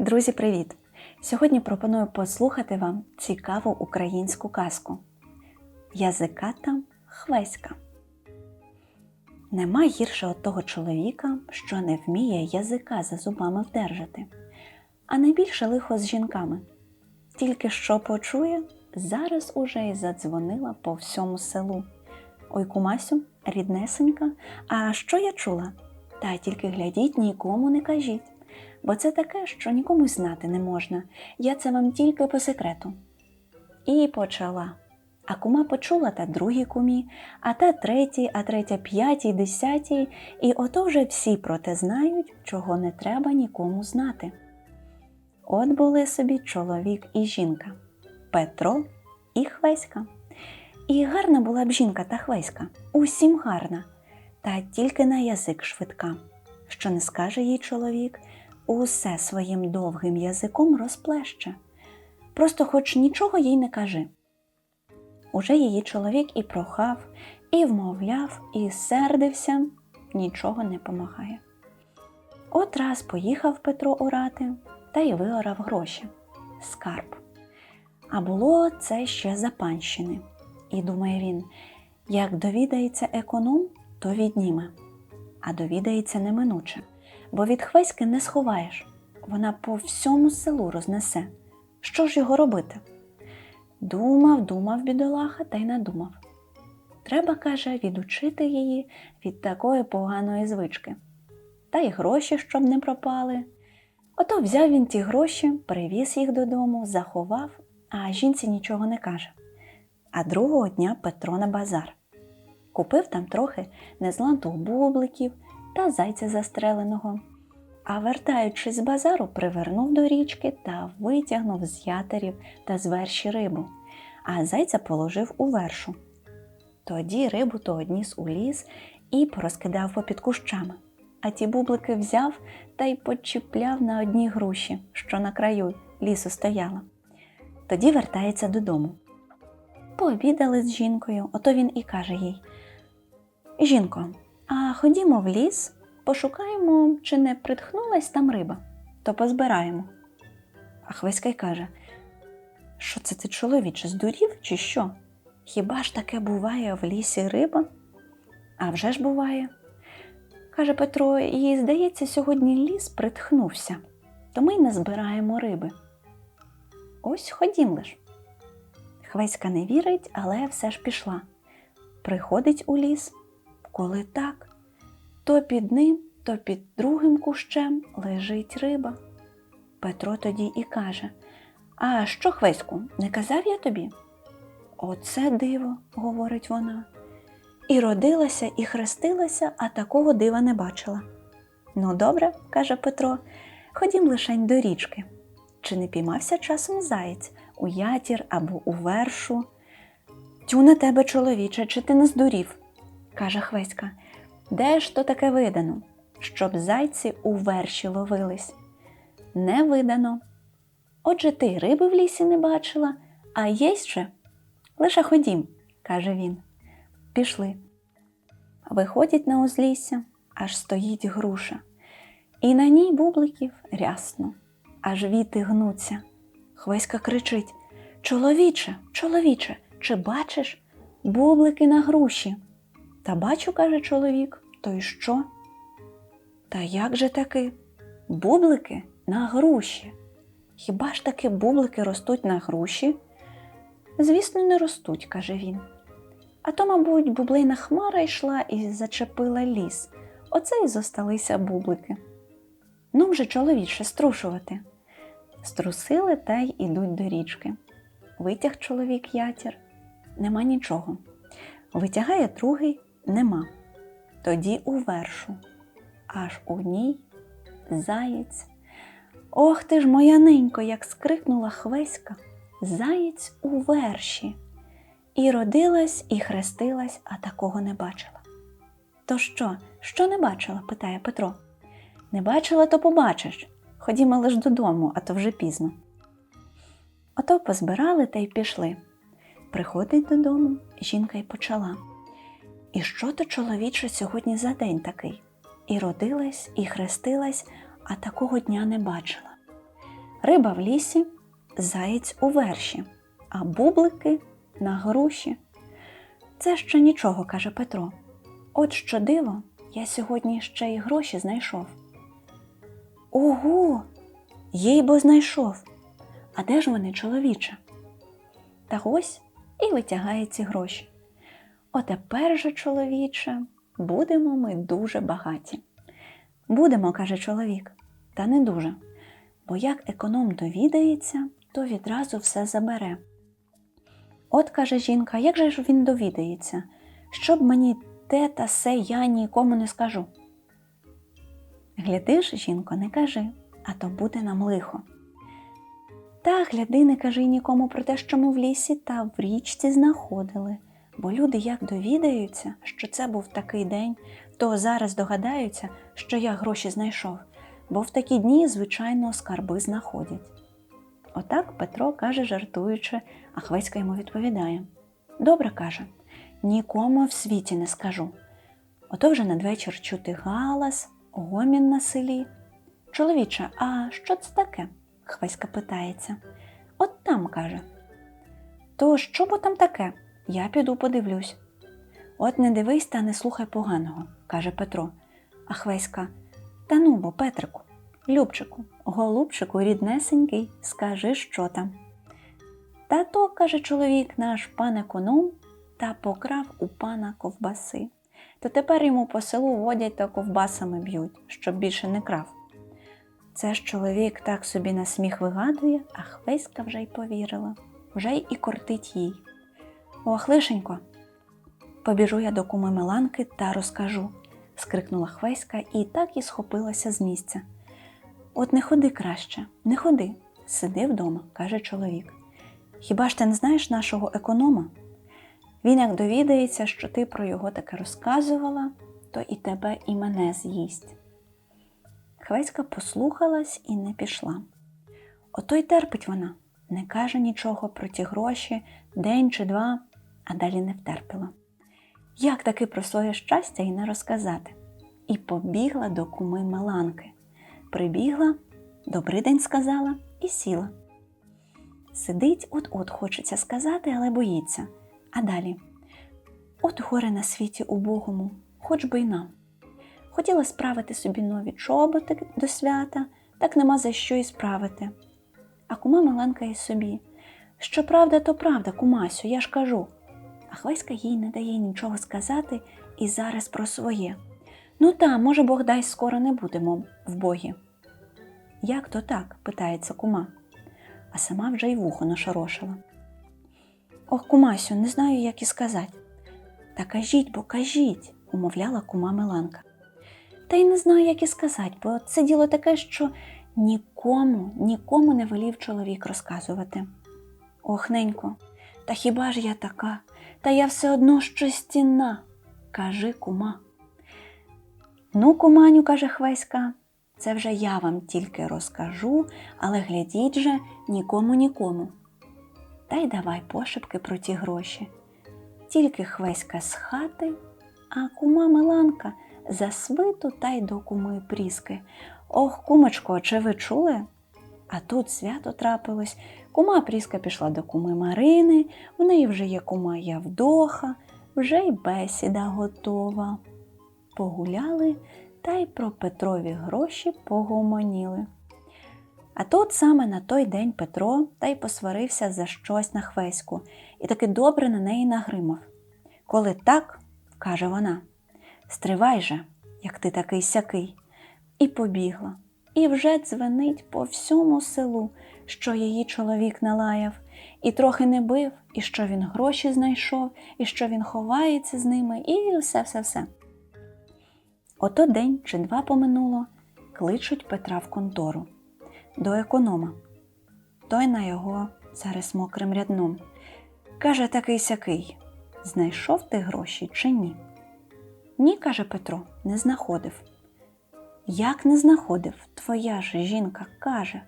Друзі, привіт! Сьогодні пропоную послухати вам цікаву українську казку Язиката Хвеська. Нема гірше от того чоловіка, що не вміє язика за зубами вдержати, а найбільше лихо з жінками. Тільки що почує, зараз уже й задзвонила по всьому селу. Ой, кумасю, ріднесенька, а що я чула? Та тільки глядіть, нікому не кажіть бо це таке, що нікому знати не можна. Я це вам тільки по секрету. І почала. А кума почула та другій кумі, а та третій, а третя п'ятій, десятій, і ото вже всі про те знають, чого не треба нікому знати. От були собі чоловік і жінка Петро і Хвеська. І гарна була б жінка та Хвеська, усім гарна, та тільки на язик швидка. Що не скаже їй чоловік, усе своїм довгим язиком розплеще. Просто хоч нічого їй не кажи. Уже її чоловік і прохав, і вмовляв, і сердився, нічого не помагає. От раз поїхав Петро орати та й виорав гроші скарб. А було це ще за панщини. І думає він, як довідається економ, то відніме, а довідається неминуче бо від хвеськи не сховаєш. Вона по всьому селу рознесе. Що ж його робити? Думав, думав бідолаха та й надумав. Треба, каже, відучити її від такої поганої звички. Та й гроші, щоб не пропали. Ото взяв він ті гроші, привіз їх додому, заховав, а жінці нічого не каже. А другого дня Петро на базар. Купив там трохи незлантух бубликів та зайця застреленого. А вертаючись з базару, привернув до річки та витягнув з ятерів та з верші рибу, а зайця положив у вершу. Тоді рибу то одніс у ліс і порозкидав попід кущами, а ті бублики взяв та й почіпляв на одній груші, що на краю лісу стояла. Тоді вертається додому. Пообідали з жінкою, ото він і каже їй Жінко, а ходімо в ліс, пошукаємо, чи не притхнулась там риба, то позбираємо. А Хвеська й каже, що це ти чоловіче, здурів, чи що? Хіба ж таке буває в лісі риба? А вже ж буває. Каже Петро, їй, здається, сьогодні ліс притхнувся, то ми й не збираємо риби. Ось ходім лиш. Хвеська не вірить, але все ж пішла. Приходить у ліс, коли так, то під ним, то під другим кущем лежить риба. Петро тоді і каже А що, Хвеську, не казав я тобі? Оце диво, говорить вона. І родилася, і хрестилася, а такого дива не бачила. Ну, добре, каже Петро, ходім лишень до річки. Чи не піймався часом заєць у ятір або у вершу? Тю на тебе, чоловіче, чи ти не здурів? Каже Хвеська, де ж то таке видано, щоб зайці у верші ловились? Не видано. Отже, ти риби в лісі не бачила, а єсть же? Лише ходім, каже він. Пішли. Виходять на узлісся, аж стоїть груша, і на ній бубликів рясно, аж віти гнуться. Хвеська кричить Чоловіче, чоловіче, чи бачиш? Бублики на груші. Та бачу, каже чоловік, то й що? Та як же таки? Бублики на груші. Хіба ж таки бублики ростуть на груші? Звісно, не ростуть, каже він. А то, мабуть, бублейна хмара йшла і зачепила ліс. Оце й зосталися бублики. Ну вже чоловіче струшувати. Струсили та й ідуть до річки. Витяг чоловік ятір, нема нічого. Витягає другий нема. Тоді у вершу, аж у ній заєць. Ох ти ж, моя ненько, як скрикнула Хвеська, заєць у верші. І родилась, і хрестилась, а такого не бачила. То що, що не бачила? питає Петро. Не бачила, то побачиш. Ходімо лиш додому, а то вже пізно. Ото позбирали та й пішли. Приходить додому, жінка й почала. І що то чоловіче сьогодні за день такий? І родилась, і хрестилась, а такого дня не бачила. Риба в лісі, заєць у верші, а бублики на груші. Це ще нічого, каже Петро. От що диво, я сьогодні ще й гроші знайшов. Ого, їй бо знайшов. А де ж вони, чоловіче? Та ось і витягає ці гроші. Отепер же, чоловіче, будемо ми дуже багаті. Будемо, каже чоловік, та не дуже. Бо як економ довідається, то відразу все забере. От каже жінка, як же ж він довідається, щоб мені те та се я нікому не скажу. Глядиш, жінко, не кажи, а то буде нам лихо. Та гляди, не кажи нікому про те, що ми в лісі та в річці знаходили, бо люди як довідаються, що це був такий день, то зараз догадаються, що я гроші знайшов, бо в такі дні, звичайно, скарби знаходять. Отак Петро каже, жартуючи, а Хвеська йому відповідає: Добре каже, нікому в світі не скажу. Ото вже надвечір чути галас, гомін на селі. Чоловіче, а що це таке? Хвеська питається. От там каже. То що бо там таке? Я піду подивлюсь. От не дивись та не слухай поганого, каже Петро. А Хвеська, та ну бо, Петрику, Любчику, голубчику, ріднесенький, скажи, що там. Та то, каже чоловік наш пан економ, та покрав у пана ковбаси. То тепер йому по селу водять та ковбасами б'ють, щоб більше не крав. Це ж чоловік так собі на сміх вигадує, а Хвеська вже й повірила, вже й кортить їй. Ох, лишенько, побіжу я до куми Миланки та розкажу, скрикнула Хвеська і так і схопилася з місця. От не ходи краще, не ходи, сиди вдома, каже чоловік. Хіба ж ти не знаєш нашого економа? Він як довідається, що ти про його таке розказувала, то і тебе, і мене з'їсть. Хвеська послухалась і не пішла. Ото й терпить вона, не каже нічого про ті гроші, день чи два, а далі не втерпіла. Як таки про своє щастя і не розказати? І побігла до куми Меланки. Прибігла, добрий день сказала і сіла. Сидить, от-от хочеться сказати, але боїться. А далі от горе на світі убогому, хоч би й нам. Хотіла справити собі нові чоботи до свята, так нема за що й справити. А кума Миленка й собі. Що правда, то правда, кумасю, я ж кажу. А Хвеська їй не дає нічого сказати і зараз про своє. Ну та, може, Бог дай скоро не будемо в богі. Як то так? питається кума, а сама вже й вухо нашорошила. Ох, кумасю, не знаю, як і сказати. Та кажіть, бо кажіть, умовляла кума Миланка. Та й не знаю, як і сказати, бо це діло таке, що нікому, нікому не велів чоловік розказувати. Ох, ненько, та хіба ж я така? Та я все одно що стіна. Кажи, кума. Ну, куманю, каже Хвеська, це вже я вам тільки розкажу, але глядіть же нікому нікому. Та й давай пошепки про ті гроші. Тільки Хвеська з хати, а кума Миланка за свиту та й до куми Пріски. Ох, кумочко, чи ви чули? А тут свято трапилось. Кума Пріска пішла до куми Марини, в неї вже є кума Явдоха, вже й бесіда готова. Погуляли та й про Петрові гроші погомоніли. А тут саме на той день Петро та й посварився за щось на хвеську і таки добре на неї нагримав. Коли так, каже вона, стривай же, як ти такий сякий, і побігла. І вже дзвенить по всьому селу, що її чоловік налаяв, і трохи не бив, і що він гроші знайшов, і що він ховається з ними, і все-все-все. Ото день чи два поминуло, кличуть Петра в контору до економа. Той на його зараз мокрим рядном. Каже такий сякий знайшов ти гроші чи ні? Ні, каже Петро, не знаходив. Як не знаходив? Твоя ж жінка каже.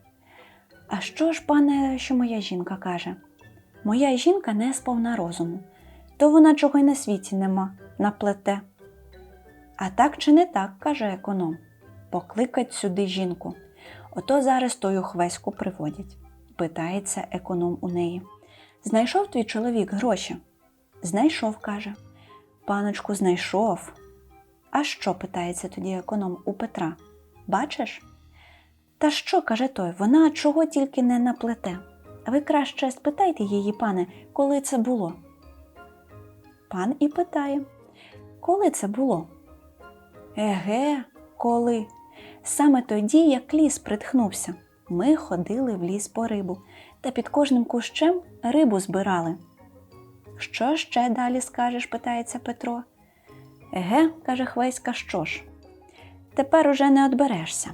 А що ж, пане, що моя жінка каже? Моя жінка не сповна розуму, то вона чого й на світі нема, наплете. А так чи не так, каже економ. Покликать сюди жінку. Ото зараз тою хвеську приводять. Питається економ у неї. Знайшов твій чоловік гроші? Знайшов, каже. Паночку, знайшов. А що? питається тоді економ у Петра. Бачиш? Та що, каже той, вона чого тільки не наплете. Ви краще спитайте її, пане, коли це було. Пан і питає, коли це було? Еге, коли? Саме тоді, як ліс притхнувся. Ми ходили в ліс по рибу, та під кожним кущем рибу збирали. Що ще далі скажеш? питається Петро. Еге, каже Хвеська, що ж? Тепер уже не одберешся.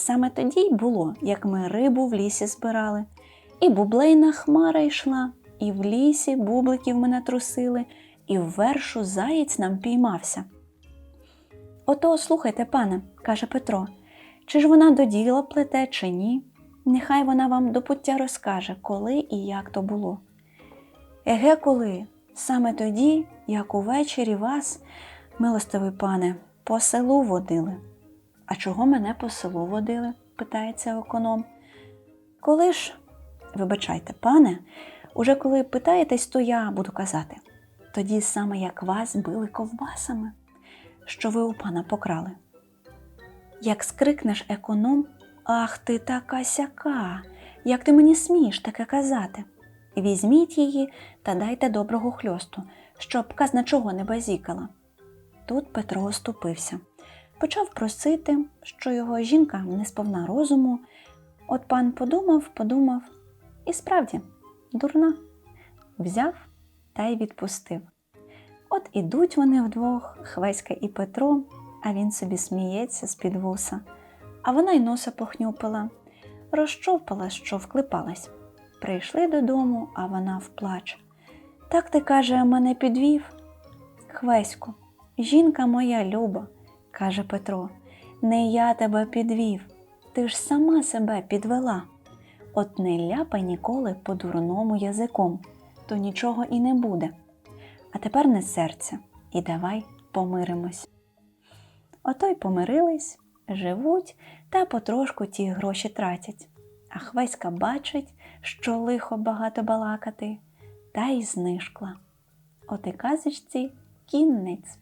Саме тоді й було, як ми рибу в лісі збирали, і бублейна хмара йшла, і в лісі бубликів ми натрусили, і в вершу заєць нам піймався. Ото слухайте, пане, каже Петро, чи ж вона до діла плете, чи ні? Нехай вона вам до пуття розкаже, коли і як то було. Еге, коли? Саме тоді, як увечері вас, милостивий пане, по селу водили. А чого мене по селу водили? питається економ. Коли ж, вибачайте, пане, уже коли питаєтесь, то я буду казати. Тоді саме як вас били ковбасами, що ви у пана покрали. Як скрикнеш економ, ах ти така сяка, як ти мені смієш таке казати. Візьміть її та дайте доброго хльосту, щоб казна чого не базікала. Тут Петро оступився. Почав просити, що його жінка не сповна розуму. От пан подумав, подумав, і справді, дурна, взяв та й відпустив. От ідуть вони вдвох, Хвеська і Петро, а він собі сміється з-під вуса, а вона й носа похнюпила, розчовпала, що вклипалась. Прийшли додому, а вона вплач. Так ти, каже, мене підвів. Хвеську, жінка моя люба, каже Петро, не я тебе підвів, ти ж сама себе підвела. От не ляпай ніколи по дурному язиком, то нічого і не буде. А тепер не серця, і давай помиримось. Ото й помирились, живуть та потрошку ті гроші тратять. А Хвеська бачить, що лихо багато балакати, та й знишкла. От і казочці кінець.